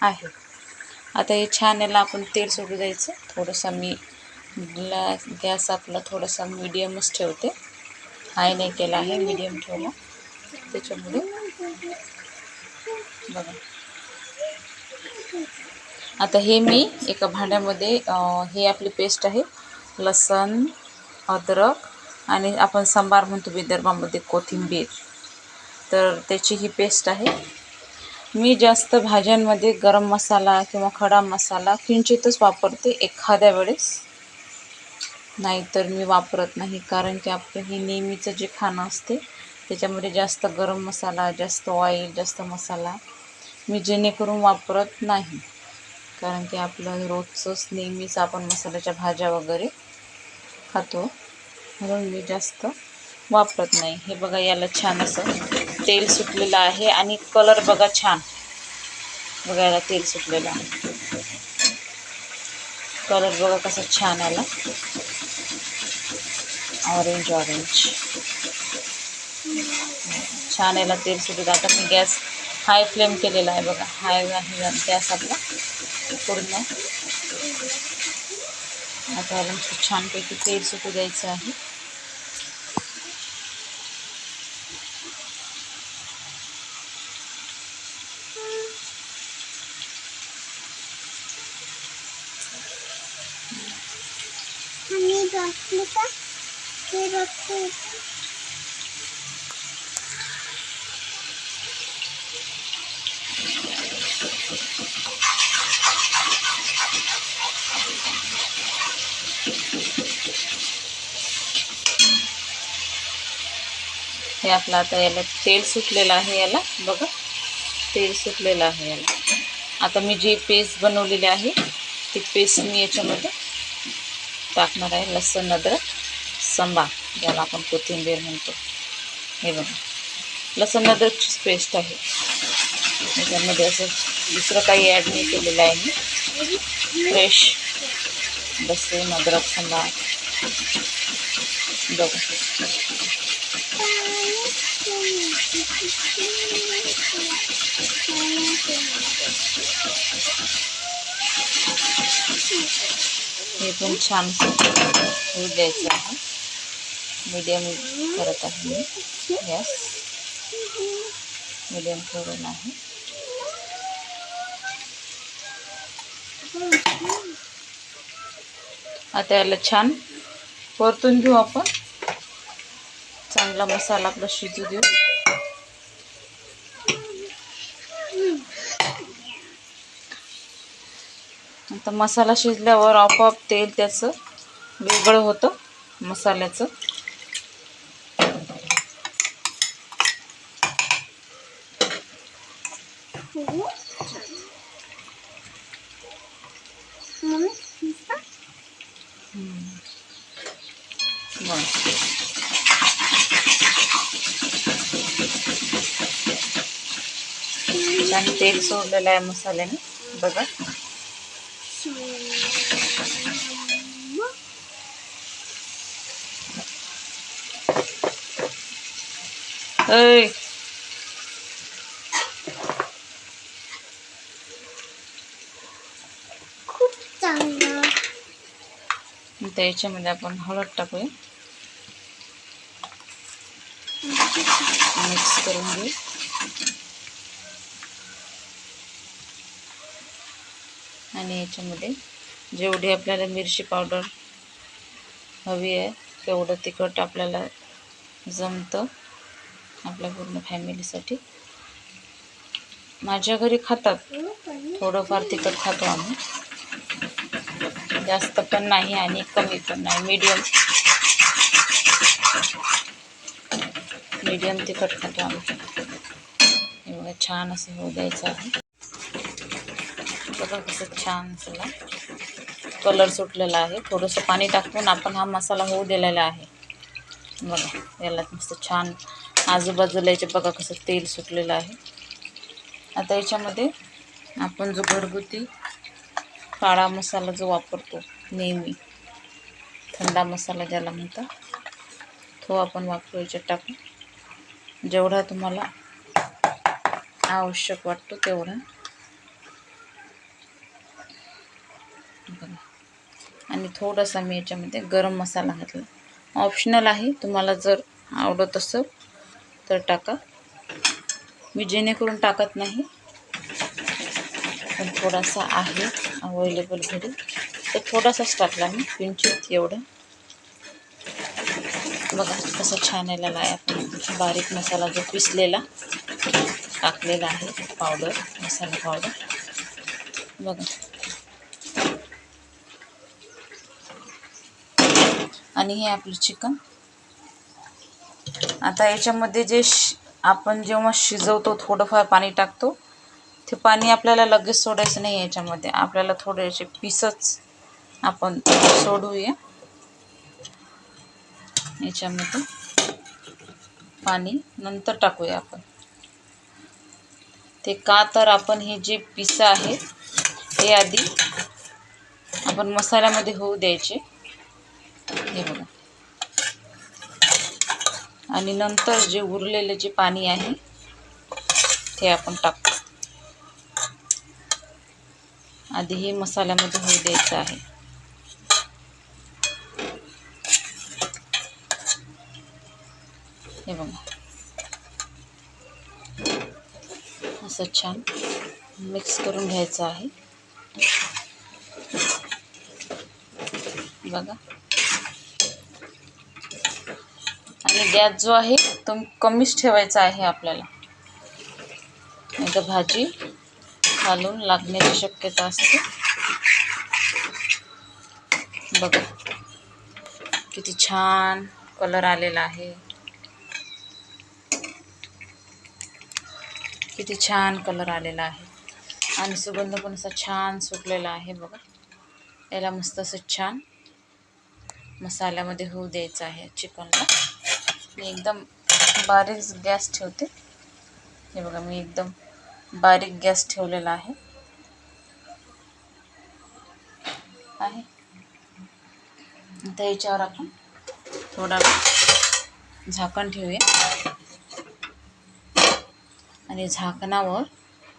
आहे. आता हे छान याला आपण तेल सोडू द्यायचं. थोडंसं मी ला गॅस आपला थोडासा मीडियमच ठेवते. हाय नाही केला आहे मीडियम ठेवला. त्याच्यामध्ये बघा. आता हे मी एका भांड्यामध्ये हे आपली पेस्ट आहे. लसण अद्रक आणि आपण सांबार म्हणतो विदर्भामध्ये कोथिंबीर. तर त्याची ही पेस्ट आहे. मी जास्त भाज्यांमध्ये गरम मसाला किंवा खडा मसाला किंचितच वापरते एखाद्या वेळेस. नाहीतर मी वापरत नाही कारण की आपलं हे नेहमीचं जे खाणं असते त्याच्यामध्ये जास्त गरम मसाला जास्त ऑइल जास्त मसाला मी जेणेकरून वापरत नाही. कारण की आपलं रोजचंच नेहमीच आपण मसाल्याच्या भाज्या वगैरे खातो. म्हणून मी जास्त वापरत नाही. हे बघा याला छान असं तेल सुटलेलं आहे आणि कलर बघा छान. बघायला तेल सुटलेलं आहे. कलर बघा कसा छान आला. ऑरेंज ऑरेंज छान याला तेल सुटलं आता मी गॅस हाय फ्लेम केलेला आहे बघा. हाय गॅस आपला. पूर्ण. आता याला छानपैकी तेल सुटू द्यायचं आहे. आणि का हे बघते हे आपलं आता याला तेल सुटलेलं आहे याला बघा. तेल सुटलेलं आहे याला. आता मी जी पेस्ट बनवलेली आहे ती पेस्ट मी याच्यामध्ये टाकणार आहे लसूण अद्रक संबा ज्याला आपण कोथिंबीर म्हणतो. हे बघा. लसूण अद्रकचीच पेस्ट आहे. त्याच्यामध्ये असं दुसरं काही ॲड नाही केलेलं आहे मी. फ्रेश लसूण अद्रक संबा बघा. हे पण छान होऊ द्यायचं आहे. मीडियम करत आहे मी. गॅस मीडियम करून आहे. आता याला छान परतून घेऊ आपण. चांगला मसाला आपला शिजू देऊ. आता मसाला शिजल्यावर आपोआप तेल त्याचं वेगळं होतं मसाल्याचं. बरं छान तेल सोडलेलं आहे मसाल्याने. बघा. ऐ आता याच्यामध्ये आपण हळद टाकूया. मिक्स करून घेऊ. आणि याच्यामध्ये जेवढी आपल्याला मिरची पावडर हवी आहे तेवढं तिखट आपल्याला जमतं. आपल्या पूर्ण फॅमिलीसाठी. माझ्या घरी खातात. थोडंफार तिखट खातो आम्ही. जास्त पण नाही आणि कमी पण नाही. मीडियम मीडियम तिखट खातो आम्ही. एवढं छान असं होऊ द्यायचं आहे. बघा कसं छान असला कलर सुटलेला आहे. थोडंसं पाणी टाकून आपण हा मसाला होऊ दिलेला आहे. बघा याला मस्त छान आजूबाजूला याचे बघा कसं तेल सुटलेलं आहे. आता याच्यामध्ये आपण जो घरगुती काळा मसाला जो वापरतो नेहमी थंडा मसाला ज्याला म्हणतात तो आपण वापरू याच्यात टाकू. जेवढा तुम्हाला आवश्यक वाटतो तेवढा. आणि थोडासा मी याच्यामध्ये गरम मसाला घातला. ऑप्शनल आहे तुम्हाला जर आवडत असं तर टाका. मी जेणेकरून टाकत नाही. पण थोडासा आहे अवेलेबल घरी. तर थोडासाच टाकला मी किंचित एवढं. बघा कसा छान यायला आहे. आपण बारीक मसाला जो पिसलेला टाकलेला आहे पावडर मसाला पावडर बघा. आणि हे आपलं चिकन आता याच्यामध्ये जे शि आपण जेव्हा शिजवतो थोडंफार पाणी टाकतो ते पाणी आपल्याला लगेच सोडायचं नाही याच्यामध्ये. आपल्याला थोडेसे पीसच आपण सोडूया. याच्यामध्ये पाणी नंतर टाकूया आपण. ते का तर आपण हे जे पिसं आहे हे आधी आपण मसाल्यामध्ये होऊ द्यायचे. हे बघा. आणि नंतर जे उरलेले जे पाणी आहे ते आपण टाकतो आधी हे मसाल्यामध्ये होऊ द्यायचं आहे. हे बघा. असं छान मिक्स करून घ्यायचं आहे. बघा. आणि गॅस जो आहे तो कमीच ठेवायचा आहे आपल्याला. नाही तर भाजी खालून लागण्याची शक्यता असते. बघा किती छान कलर आलेला आहे. किती छान कलर आलेला आहे. आणि सुगंध पण असा छान सुटलेला आहे बघा. याला मस्त असं छान मसाल्यामध्ये होऊ द्यायचं आहे चिकनला. मी एकदम बारीक गॅस ठेवते. हे बघा मी एकदम बारीक गॅस ठेवलेला आहे. आहे. आता याच्यावर आपण थोडा झाकण ठेवूया. आणि झाकणावर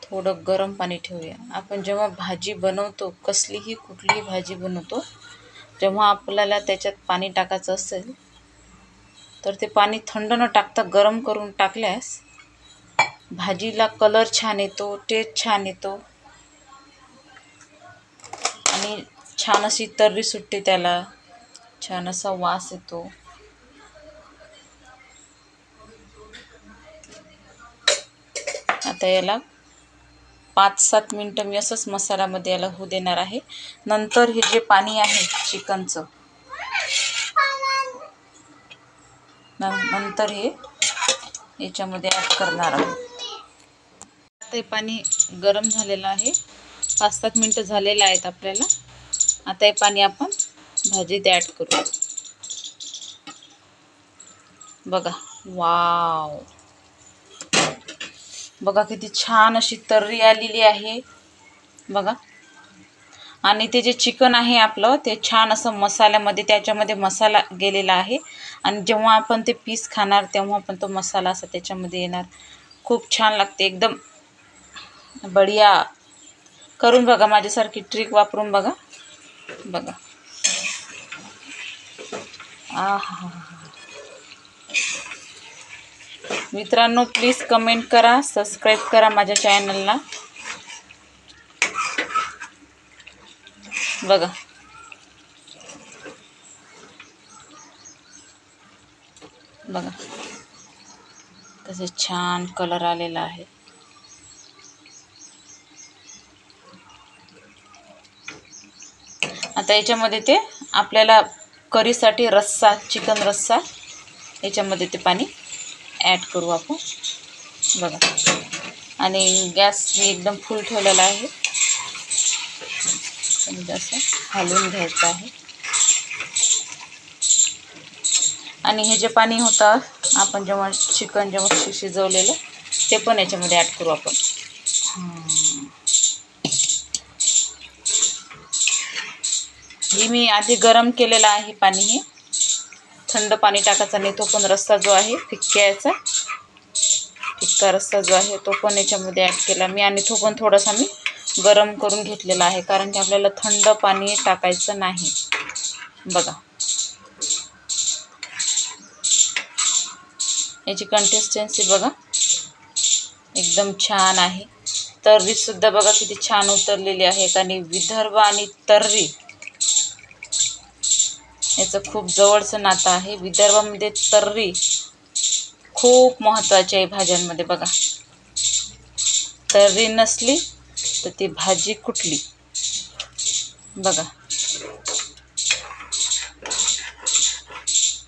थोडं गरम पाणी ठेवूया. आपण जेव्हा भाजी बनवतो कसलीही कुठलीही भाजी बनवतो जेव्हा आपल्याला त्याच्यात पाणी टाकायचं असेल तर ते पाणी थंड न टाकता गरम करून टाकल्यास भाजीला कलर छान येतो टेस्ट छान येतो. आणि छान अशी तर्री सुटते त्याला. छान असा वास येतो. आता याला पाच सात मिनटं मी असंच मसाल्यामध्ये याला होऊ देणार आहे. नंतर हे जे पाणी आहे चिकनचं नंतर हे याच्यामध्ये ॲड करणार आहोत. आता हे पाणी गरम झालेलं आहे. पाच सात मिनटं झालेलं आहेत आपल्याला. आता हे पाणी आपण भाजीत ॲड करू. बघा. वाव. बघा किती छान अशी तर्री आलेली आहे. बघा. आणि ते जे चिकन आहे आपलं ते छान असं मसाल्यामध्ये त्याच्यामध्ये मसाला गेलेला आहे. आणि जेव्हा आपण ते पीस खाणार तेव्हा पण तो मसाला असा त्याच्यामध्ये येणार. खूप छान लागते एकदम बढिया. करून बघा माझ्यासारखी ट्रिक वापरून बघा. बघा. आहा. मित्रांनो प्लीज कमेंट करा सबस्क्राईब करा माझ्या चॅनलला बघा. बघा. कसे छान कलर आलेला आहे. आता याच्यामध्ये ते आपल्याला करीसाठी रस्सा चिकन रस्सा याच्यामध्ये ते पाणी ॲड करू आपण. बघा. आणि गॅस मी एकदम फुल ठेवलेला आहे. समजा असं म्हणजे घ्यायचं आहे. आणि हे जे पाणी होतं आपण जेव्हा चिकन जेव्हा शिजवलेलं ते पण याच्यामध्ये ॲड करू आपण. हम्म. हे मी आधी गरम केलेलं आहे पाणी हे. थंड पाणी टाकायचा नाही तो पण रस्ता जो आहे फिक्क्या याचा. फिक्का रस्ता जो आहे तो पण याच्यामध्ये ॲड केला मी. आणि तो पण थोडासा मी गरम करून घेतलेलं आहे कारण की आपल्याला थंड पाणी टाकायचं नाही. बघा. याची कन्सिस्टन्सी बघा. एकदम छान आहे. तर्रीसुद्धा बघा किती छान उतरलेली आहे आणि विदर्भ आणि तर्री. याचं खूप जवळचं नातं आहे. विदर्भामध्ये तर्री खूप महत्त्वाची आहे भाज्यांमध्ये बघा. तर्री नसली तर ती भाजी कुठली? बघा.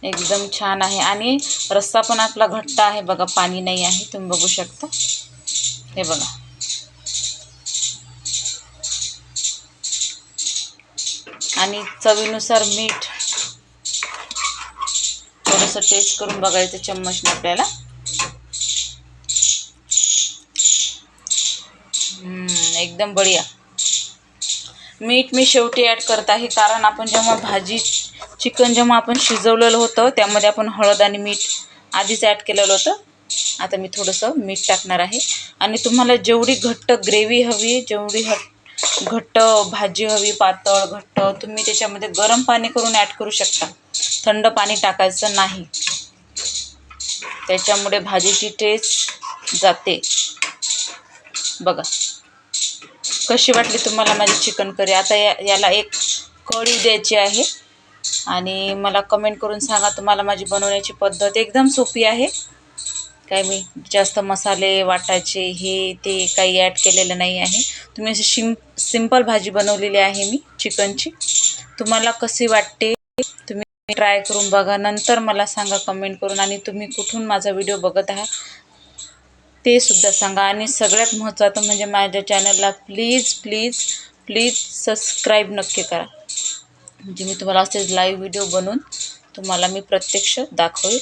एकदम छान आहे. आणि रस्सा पण आपला घट्ट आहे बघा पाणी नाही आहे तुम्ही बघू शकता. हे बघा. आणि चवीनुसार मीठ. थोडंसं टेस्ट करून बघायचं चम्मचने आपल्याला. एकदम बढिया. मीठ मी शेवटी ॲड करत आहे कारण आपण जेव्हा भाजी चिकन जेव्हा आपण शिजवलेलं होतं त्यामध्ये आपण हळद आणि मीठ आधीच ॲड केलेलं होतं. आता मी थोडंसं मीठ टाकणार आहे. आणि तुम्हाला जेवढी घट्ट ग्रेव्ही हवी जेवढी हट घट्ट भाजी हवी पातळ घट्ट तुम्ही त्याच्यामध्ये गरम पाणी करून ॲड करू शकता. थंड पाणी टाकायचं नाही. त्याच्यामुळे भाजीची टेस्ट जाते. बघा. कशी वाटली तुम्हाला माझी चिकन करी? आता या याला एक कढी द्यायची आहे. आणि मला कमेंट करून सांगा तुम्हाला माझी बनवण्याची पद्धत. एकदम सोपी आहे. काय मी जास्त मसाले वाटायचे हे ते काही ॲड केलेलं नाही आहे. तुम्ही अशी शिम सिंपल भाजी बनवलेली आहे मी चिकनची. तुम्हाला कशी वाटते तुम्ही ट्राय करून बघा. नंतर मला सांगा कमेंट करून आणि तुम्ही कुठून माझा व्हिडिओ बघत आहात. ते सुद्धा सांगा. आणि सगळ्यात महत्त्वाचं म्हणजे माझ्या चॅनलला प्लीज प्लीज प्लीज सबस्क्राईब नक्की करा. म्हणजे मी तुम्हाला असेच लाईव्ह व्हिडिओ बनवून तुम्हाला मी प्रत्यक्ष दाखवेल.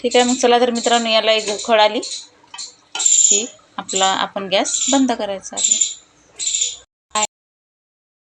ठीक आहे मग चला तर मित्रांनो याला एक उखळ आली की आपला आपण गॅस बंद करायचा आहे.